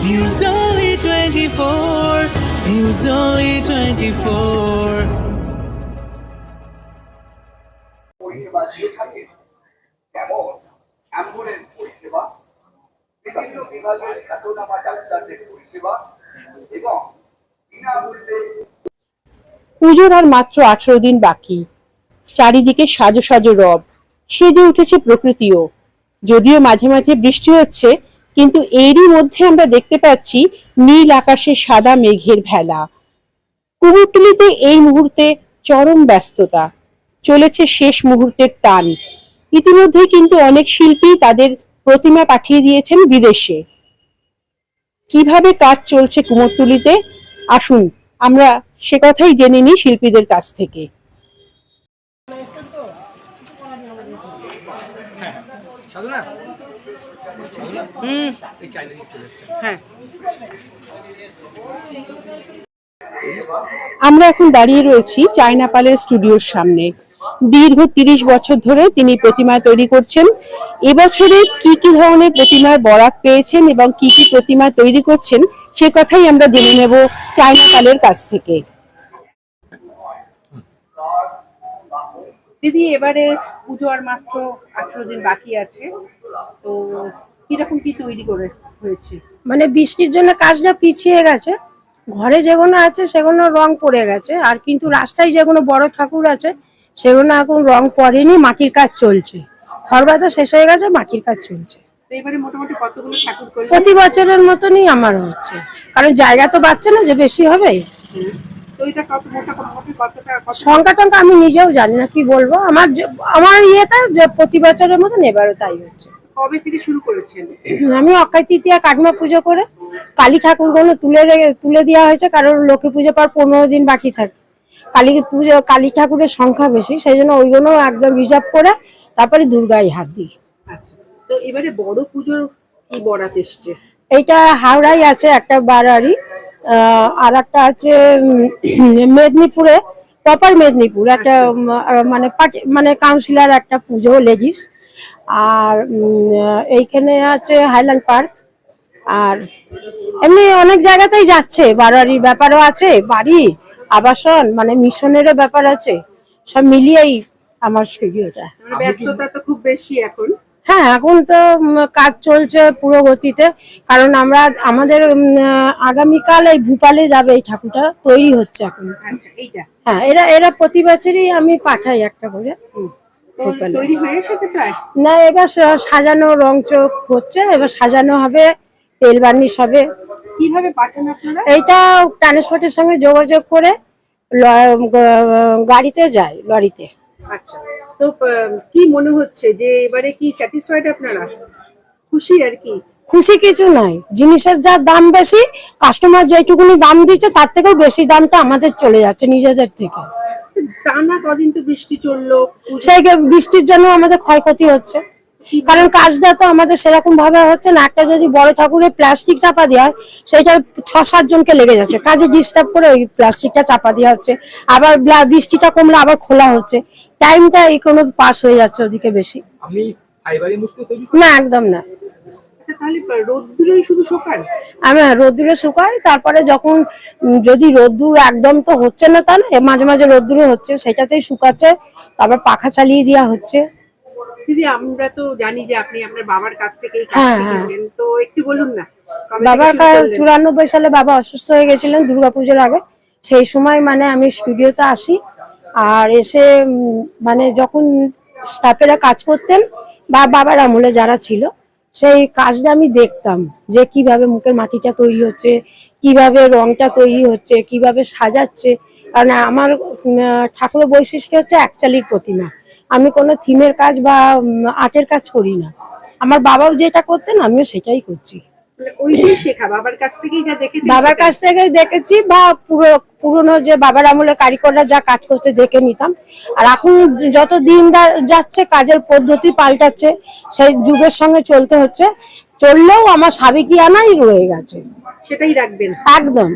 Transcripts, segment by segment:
News Only 24. News Only 24. পরিষেবা দিয়ে থাকে যেমন অ্যাম্বুলেন্স পরিষেবা বিভিন্ন বিভাগের খ্যাতনামা ডাক্তারদের পরিষেবা এবং বিনামূল্যে পুজোর আর মাত্র আঠেরো দিন বাকি চারিদিকে সাজো সাজো রব সেজে উঠেছে প্রকৃতিও যদিও মাঝে মাঝে বৃষ্টি হচ্ছে কিন্তু এরই মধ্যে আমরা দেখতে পাচ্ছি নীল আকাশে সাদা মেঘের ভেলা। কুমোরটুলিতে এই মুহূর্তে চরম ব্যস্ততা। চলেছে শেষ মুহূর্তের টান। ইতিমধ্যেই কিন্তু অনেক শিল্পী তাদের প্রতিমা পাঠিয়ে দিয়েছেন বিদেশে। কীভাবে কাজ চলছে কুমোরটুলিতে? আসুন, আমরা সে কথাই জেনে নিই শিল্পীদের কাছ থেকে। এসছে হ্যাঁ। আমরা এখন দাঁড়িয়ে রয়েছি চায়না পালের স্টুডিওর সামনে। দীর্ঘ তিরিশ বছর ধরে তিনি প্রতিমা তৈরি করছেন। এবছরে কি কি ধরনের প্রতিমার বরাত পেয়েছেন এবং কি কি প্রতিমা তৈরি করছেন, সে কথাই আমরা জেনে নেব চায়না পালের কাছ থেকে। দিদি, এবারে পুজো আর মাত্র আঠেরো দিন বাকি আছে, তো কীরকম কি তৈরি করে হয়েছে? মানে বৃষ্টির জন্য কাজটা পিছিয়ে গেছে। ঘরে যেগুলো আছে সেগুলো রং পড়ে গেছে। আর কিন্তু রাস্তায় যেগুলো বড় ঠাকুর আছে সেগুলো এখন রং পড়েনি মাটির কাজ চলছে। খরবাতা শেষ হয়ে গেছে মাটির কাজ চলছে। প্রতি বছরের মতনই আমার হচ্ছে। কারণ জায়গা তো পাচ্ছে না যে বেশি হবে। সংখ্যা টঙ্কা আমি নিজেও জানি না কি বলব? আমার আমার ইয়েতে যে প্রতি বছরের মতন এবারও তাই হচ্ছে। কবে থেকে শুরু করেছেন? আমি অক্ষয় তৃতীয়া কাটমা পুজো করে কালী ঠাকুরগুলো তুলে তুলে দেওয়া হয়েছে কারণ লক্ষ্মী পুজো পর পনেরো দিন বাকি থাকে। কালী পুজো কালী ঠাকুরের সংখ্যা বেশি সেই জন্য ওইগুলো একদম রিজার্ভ করে তারপরে দুর্গায় হাত দিই। আচ্ছা তো এবারে বড় পুজোর কি বরাত এসছে? এইটা হাওড়ায় আছে একটা বারারি আর একটা আছে মেদিনীপুরে প্রপার মেদিনীপুর একটা মানে পার্টি- মানে কাউন্সিলর একটা পুজো লেডিস আর এইখানে আছে হাইল্যান্ড পার্ক। আর এমনি অনেক জায়গাতেই যাচ্ছে বাড়ারির ব্যাপারও আছে বাড়ি আবাসন মানে মিশনেরও ব্যাপার আছে সব মিলিয়েই আমার স্টুডিওটা। ব্যস্ততা তো খুব বেশি এখন। হ্যাঁ এখন তো কাজ চলছে পুরো গতিতে কারণ আমরা আমাদের আগামীকাল এই ভূপালে যাবে এই ঠাকুরটা তৈরি হচ্ছে এখন। আচ্ছা হ্যাঁ এরা এরা প্রতি বছরই আমি পাঠাই একটা করে। তৈরি হয়ে এসেছে প্রায়? না এবার সাজানো রং চোখ হচ্ছে এবার সাজানো হবে তেল বার্নিশ হবে। কীভাবে পাঠান আপনারা? এইটা ট্রান্সপোর্টের সঙ্গে যোগাযোগ করে গাড়িতে যায় লরিতে। আচ্ছা। তো কি মনে হচ্ছে যে এবারে কি স্যাটিসফাইড আপনারা? খুশি আর কি? খুশি কিছু নয় জিনিসের যা দাম বেশি কাস্টমার যেটুকুনি দাম দিচ্ছে তার থেকেও বেশি দামটা আমাদের চলে যাচ্ছে নিজেদের থেকে। টানা কদিন তো বৃষ্টি চলল সেই বৃষ্টির জন্য আমাদের ক্ষয়ক্ষতি হচ্ছে। কারণ কাজটা তো আমাদের সেরকম ভাবে হচ্ছে না। একটা যদি বড় ঠাকুরের প্লাস্টিক চাপা দেওয়া হয় সেটা ছ সাত জনকে লেগে যাচ্ছে। কাজে ডিস্টার্ব করে ওই প্লাস্টিকটা চাপা দেওয়া হচ্ছে। আবার বৃষ্টিটা কমলে আবার খোলা হচ্ছে। টাইমটা এই কোনো পাস হয়ে যাচ্ছে ওদিকে বেশি। না একদম না। তাহলে রোদ্দুরেই শুধু সকাল? আমি রোদ্দুরে শুকাই তারপরে যখন যদি রোদ্দুর একদম তো হচ্ছে না তা না মাঝে মাঝে রোদ্দুরে হচ্ছে সেটাতেই শুকাচ্ছে। তারপর পাখা চালিয়ে দেওয়া হচ্ছে। দিদি আমরা তো জানি যে আপনি আপনার বাবার কাছ থেকেই কাজ হ্যাঁ, হ্যাঁ। শিখেছেন। তো একটু বলুন না বাবার শুরু চুরানব্বই সালে বাবা অসুস্থ হয়ে গেছিলেন দুর্গাপুজোর আগে। সেই সময় মানে আমি স্টুডিওতে আসি। আর এসে মানে যখন স্টাফেরা কাজ করতেন বা বাবার আমলে যারা ছিল সেই কাজটা আমি দেখতাম যে কীভাবে মুখের মাটিটা তৈরি হচ্ছে, কীভাবে রংটা তৈরি হচ্ছে, কীভাবে সাজাচ্ছে। কারণ আমার ঠাকুর বৈশিষ্ট্য হচ্ছে একচালির প্রতিমা। আমি কোনো থিমের কাজ বা আর্টের কাজ করি না। আমার বাবাও যেটা করতেন, আমিও সেটাই করছি। বাবার কাছ দেখেছি বাবার কাছ থেকে দেখেছি বা পুরো পুরনো যে বাবার আমলে কারিগররা যা কাজ করছে দেখে নিতাম। আর এখন যত দিন যাচ্ছে কাজের পদ্ধতি পাল্টাচ্ছে সেই যুগের সঙ্গে চলতে হচ্ছে। চললেও আমার সাবেকিয়ানাই রয়ে গেছে। সেটাই রাখবেন। একদম।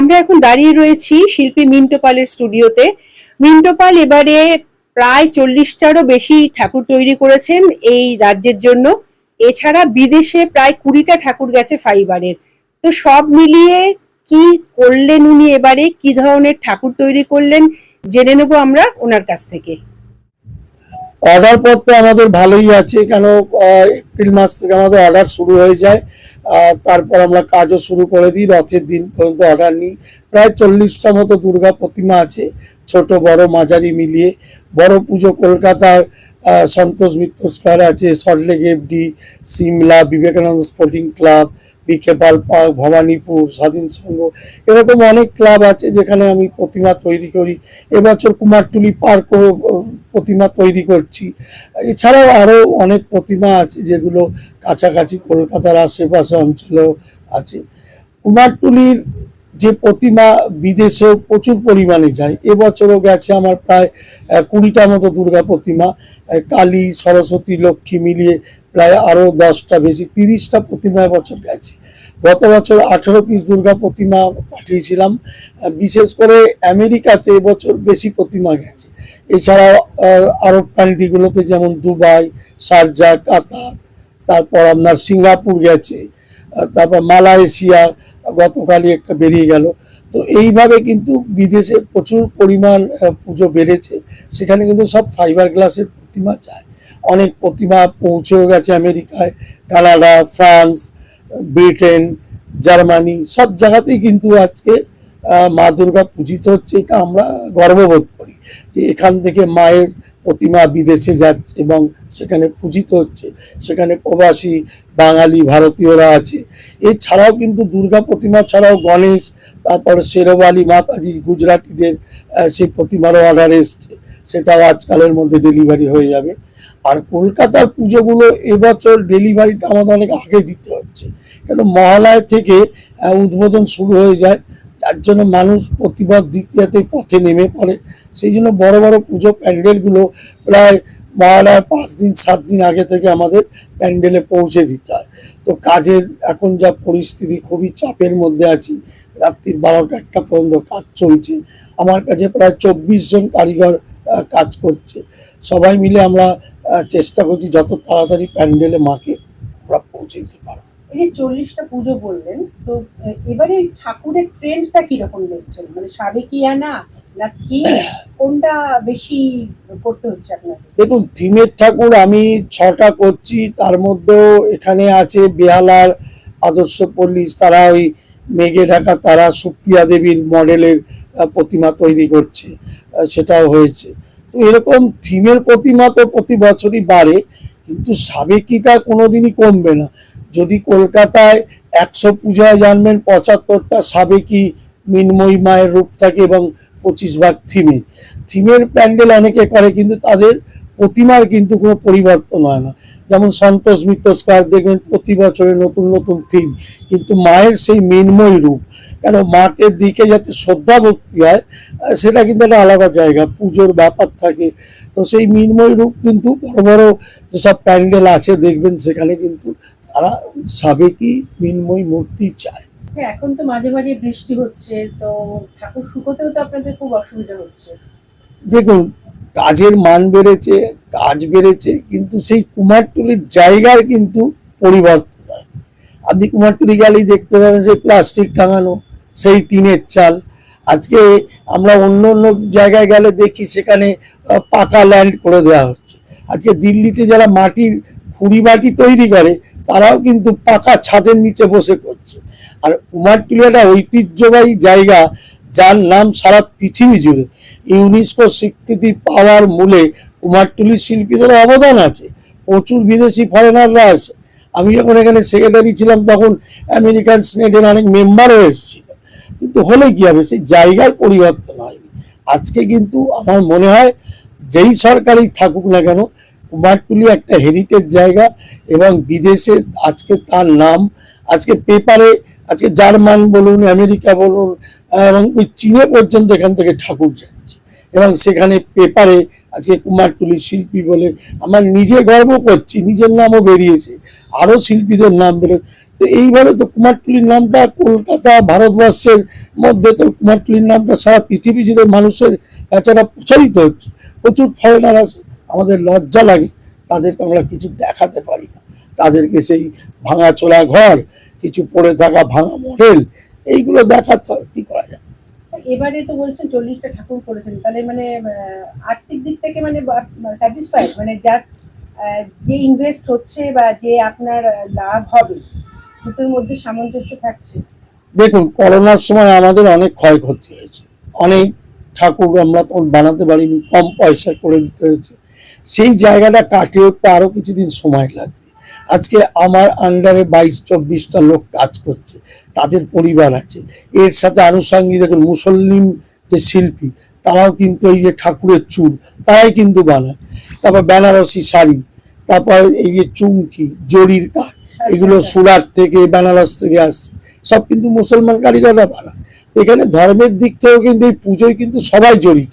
আমরা এখন দাঁড়িয়ে রয়েছি শিল্পী মিন্টো পালের স্টুডিওতে। মিন্টো পাল এবারে প্রায় চল্লিশটারও বেশি ঠাকুর তৈরি করেছেন এই রাজ্যের জন্য। এছাড়া বিদেশে প্রায় কুড়িটা ঠাকুর গেছে ফাইবারের। তো সব মিলিয়ে কি করলেন উনি এবারে? কি ধরনের ঠাকুর তৈরি করলেন? জেনে নেব আমরা ওনার কাছ থেকে। অর্ডার পত্র আমাদের ভালোই আছে, কেন এপ্রিল মাস থেকে আমাদের অর্ডার শুরু হয়ে যায়। তারপর আমরা কাজও শুরু করে দিই, রথের দিন পর্যন্ত অর্ডার নিই। প্রায় চল্লিশটা মতো দুর্গা প্রতিমা আছে, ছোট, বড়, মাঝারি মিলিয়ে। বড় পুজো কলকাতার সন্তোষ মিত্র স্কোয়ার আছে Salt Lake FD Simla, Vivekananda sporting club BK Pal park Bhowanipore, Swadhin Sangha. এরকম অনেক ক্লাব আছে যেখানে আমি প্রতিমা তৈরি করি। এবছর কুমারটুলি পার্কও প্রতিমা তৈরি করছি। এছাড়াও আরও অনেক প্রতিমা আছে যেগুলো কাছাকাছি কলকাতার আশেপাশে অঞ্চলেও আছে। কুমারটুলির যে প্রতিমা বিদেশেও প্রচুর পরিমাণে যায়। এবছরও গেছে আমার প্রায় কুড়িটা মতো দুর্গা প্রতিমা। কালী, সরস্বতী, লক্ষ্মী মিলিয়ে প্রায় আরও দশটা, বেশি তিরিশটা প্রতিমা এবছর গেছে। গত বছর আঠেরো পিস দুর্গা প্রতিমা পাঠিয়েছিলাম। বিশেষ করে আমেরিকাতে এবছর বেশি প্রতিমা গেছে। এছাড়াও আরব কান্ট্রিগুলোতে যেমন দুবাই শারজা কাতার, তারপর আপনার সিঙ্গাপুর গেছে তারপর মালয়েশিয়া, গতকালই একটা বেরিয়ে গেল। তো এইভাবে কিন্তু বিদেশে প্রচুর পরিমাণ পুজো বেড়েছে। সেখানে কিন্তু সব ফাইবার গ্লাসের প্রতিমা যায়। অনেক প্রতিমা পৌঁছেও গেছে আমেরিকায়, কানাডা, ফ্রান্স ব্রিটেন, জার্মানি, সব জায়গাতেই কিন্তু আজকে মা দুর্গা পূজিত হচ্ছে, এটা আমরা গর্ববোধ করি। যে এখান থেকে মায়ের প্রতিমা বিদেশে যাচ্ছে এবং সেখানে পূজিত হচ্ছে। সেখানে প্রবাসী বাঙালি ভারতীয়রা আছে। এছাড়াও কিন্তু দুর্গা প্রতিমা ছাড়াও গণেশ, তারপরে শেরওয়ালি, মাতাজি, গুজরাটিদের সেই প্রতিমারও অর্ডার এসছে। সেটাও আজকালের মধ্যে ডেলিভারি হয়ে যাবে। আর কলকাতার পুজোগুলো এবছর ডেলিভারিটা আমাদের অনেক আগে দিতে হচ্ছে। কেন মহালয় থেকে উদ্বোধন শুরু হয়ে যায় যার জন্য মানুষ প্রতিবাদ দ্বিতীয়তে পথে নেমে পড়ে। সেই জন্য বড় বড় পুজো প্যান্ডেলগুলো প্রায় মহালয়ার পাঁচ দিন, সাত দিন আগে থেকে আমাদের প্যান্ডেলে পৌঁছে দিতে হয়। তো কাজের এখন যা পরিস্থিতি, খুবই চাপের মধ্যে আছি। রাত্রির বারোটা একটা পর্যন্ত কাজ চলছে। আমার কাছে প্রায় চব্বিশ জন কারিগর কাজ করছে। সবাই মিলে আমরা চেষ্টা করছি যত তাড়াতাড়ি প্যান্ডেলে মাকে আমরা পৌঁছে দিতে পারব। এই যে চল্লিশটা পুজো বললেন তো এবারে ঠাকুরের ট্রেন্ডটা কীরকম দেখছেন? মানে না থিম কোনটা বেশি করতে হচ্ছে আপনাকে? দেখুন থিমের ঠাকুর আমি ছটা করছি তার মধ্যেও এখানে আছে বেহালার আদর্শ পল্লী তারা ওই মেঘে ঢাকা তারা সুপ্রিয়া দেবীর মডেলের প্রতিমা তৈরি করছে সেটাও হয়েছে। তো এরকম থিমের প্রতিমা তো প্রতি বছরই বাড়ে, কিন্তু সাবেকিটা কোনোদিনই কমবে না। যদি কলকাতায় একশো পূজায় জানবেন, পঁচাত্তরটা সাবেকি মিনময়ী মায়ের রূপ থাকে এবং পঁচিশ ভাগ থিমের থিমের প্যান্ডেল অনেকে করে, কিন্তু তাদের প্রতিমার কিন্তু কোনো পরিবর্তন হয় না। যেমন সন্তোষ মিত্র স্কোয়ার দেখবেন, প্রতি বছরে নতুন নতুন থিম, কিন্তু মায়ের সেই মিনময় রূপ। কেন মাকে দিকে যাতে শ্রদ্ধা ভক্তি হয় সেটা কিন্তু একটা আলাদা জায়গা পুজোর ব্যাপার থাকে। তো সেই মিনময় রূপ কিন্তু বড় বড় যেসব প্যান্ডেল আছে দেখবেন সেখানে কিন্তু তারা সাবেকি মিনময় মূর্তি চায়। হ্যাঁ, এখন তো মাঝে মাঝে বৃষ্টি হচ্ছে তো ঠাকুর শুকোতেও তো আপনাদের খুব অসুবিধা হচ্ছে। দেখুন কাজের মান বেড়েছে কাজ বেড়েছে কিন্তু সেই কুমারটুলির জায়গার কিন্তু পরিবর্তন হয়। আপনি কুমারটুলি গেলেই দেখতে পাবেন সেই প্লাস্টিক টাঙানো সেই টিনের চাল। আজকে আমরা অন্য অন্য জায়গায় গেলে দেখি সেখানে পাকা ল্যান্ড করে দেওয়া হচ্ছে। আজকে দিল্লিতে যারা মাটির খুঁড়ি বাটি তৈরি করে, তারাও কিন্তু পাকা ছাদের নিচে বসে করছে আর কুমারটুলি একটা ঐতিহ্যবাহী জায়গা, যার নাম সারা পৃথিবী জুড়ে। ইউনেস্কো স্বীকৃতি পাওয়ার মূলে কুমারটুলি শিল্পীদের অবদান আছে। প্রচুর বিদেশি ফরেনাররা আছে। আমি যখন এখানে সেক্রেটারি ছিলাম, তখন আমেরিকান সিনেটের অনেক মেম্বারও এসেছিল। কিন্তু হলে কি হবে? সেই জায়গার পরিবর্তন হয়নি। আজকে কিন্তু আমার মনে হয় যেই সরকারই থাকুক না কেন, কুমারটুলি একটা হেরিটেজ জায়গা এবং বিদেশে আজকে তার নাম, আজকে পেপারে, আজকে জার্মান বলুন, আমেরিকা বলুন, এবং ওই চীনে পর্যন্ত এখান থেকে ঠাকুর যাচ্ছে। এবং সেখানে পেপারে আজকে কুমারটুলি শিল্পী বলে, আমার নিজে গর্ব করছি, নিজের নামও বেরিয়েছে। আরও শিল্পীদের নাম বেরো তো এইভাবে তো কুমারটুলির নামটা কলকাতা, ভারতবর্ষের মধ্যে তো কুমারটুলির নামটা সারা পৃথিবী জুড়ে মানুষের কাছে প্রচারিত হচ্ছে। প্রচুর ফরেনার আছে, আমাদের লজ্জা লাগে, তাদেরকে আমরা কিছু দেখাতে পারি না। তাদেরকে সেই ভাঙাচোরা ঘর, কিছু পড়ে থাকা ভাঙা মডেল এইগুলো দেখাতে হয়, কি করা যায়? এবারে তো বলছেন চল্লিশটা ঠাকুর করেছেন, তাহলে মানে আর্থিক দিক থেকে মানে স্যাটিসফাইড মানে যে ইনভেস্ট হচ্ছে বা যে আপনার লাভ হবে দুটোর মধ্যে সামঞ্জস্য থাকছে। দেখুন, করোনার সময় আমাদের অনেক ক্ষয়ক্ষতি হয়েছে। অনেক ঠাকুর আমরা তখন বানাতে পারিনি, কম পয়সা করে দিতে হয়েছে। সেই জায়গাটা কাটিয়ে উঠতে আরও কিছুদিন সময় লাগবে। আজকে আমার আন্ডারে বাইশ, চব্বিশটা লোক কাজ করছে, তাদের পরিবার আছে। এর সাথে আনুষঙ্গিক দেখুন মুসলিম যে শিল্পী, তারাও কিন্তু এই যে ঠাকুরের চুল, তারাই কিন্তু বানায়। তারপর বেনারসি শাড়ি, তারপর এই যে চুমকি, জরির কাজ এগুলো সুরাট থেকে, বেনারস থেকে আসছে। সব কিন্তু মুসলমান কারিগররা বানায়। এখানে ধর্মের দিক থেকেও কিন্তু এই পুজোয় কিন্তু সবাই জড়িত।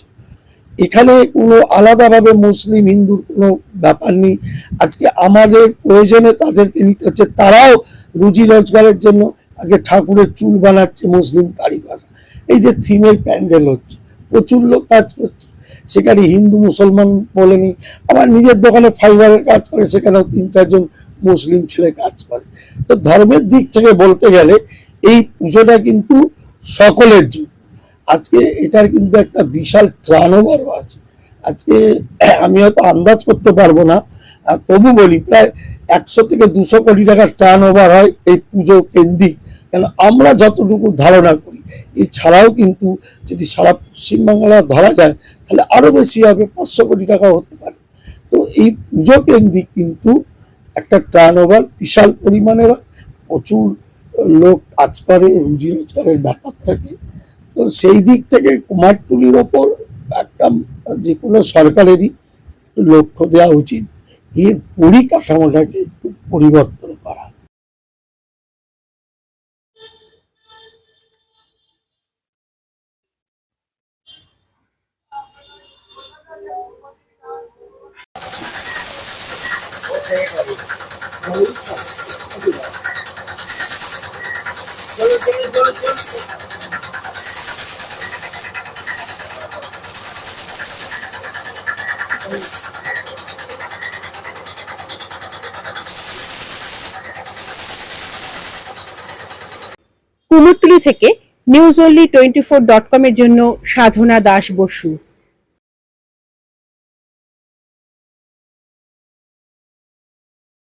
এখানে কোনো আলাদাভাবে মুসলিম, হিন্দুর কোনো ব্যাপার নেই। আজকে আমাদের প্রয়োজনে তাদেরকে নিতে হচ্ছে, তারাও রুজি রোজগারের জন্য আজকে ঠাকুরের চুল বানাচ্ছে মুসলিম কারিগর এই যে থিমের প্যান্ডেল হচ্ছে, প্রচুর লোক কাজ করছে। সেখানে হিন্দু মুসলমান বলেনি আমার নিজের দোকানে ফাইবারের কাজ করে সেখানেও তিন চারজন মুসলিম ছেলে কাজ করে। তো ধর্মের দিক থেকে বলতে গেলে এই পুজোটা কিন্তু সকলের জন্য। আজকে এটার কিন্তু একটা বিশাল ত্রাণবারও আছে। আজকে আমি হয়তো আন্দাজ করতে পারব না। আর তবু বলি, প্রায় একশো থেকে দুশো কোটি টাকার টার্ন ওভার হয় এই পুজো কেন্দ্রিক। কেন আমরা যতটুকু ধারণা করি, এছাড়াও কিন্তু যদি সারা পশ্চিমবাংলা ধরা যায়, তাহলে আরও বেশি হবে, পাঁচশো কোটি টাকা হতে পারে। তো এই পুজো কেন্দ্রিক কিন্তু একটা টার্ন ওভার বিশাল পরিমাণের হয়। প্রচুর লোক কাজ করে রুজি রোজগারের ব্যাপার থাকে। তো সেই দিক থেকে কুমারটুলির ওপর একটা, যে কোনো সরকারেরই লক্ষ্য দেওয়া উচিত। এর পরিকাঠামোটাকে একটু পরিবর্তন করা। কুমোরটুলি থেকে news only twenty four dot কমের জন্য সাধনা দাস বসু।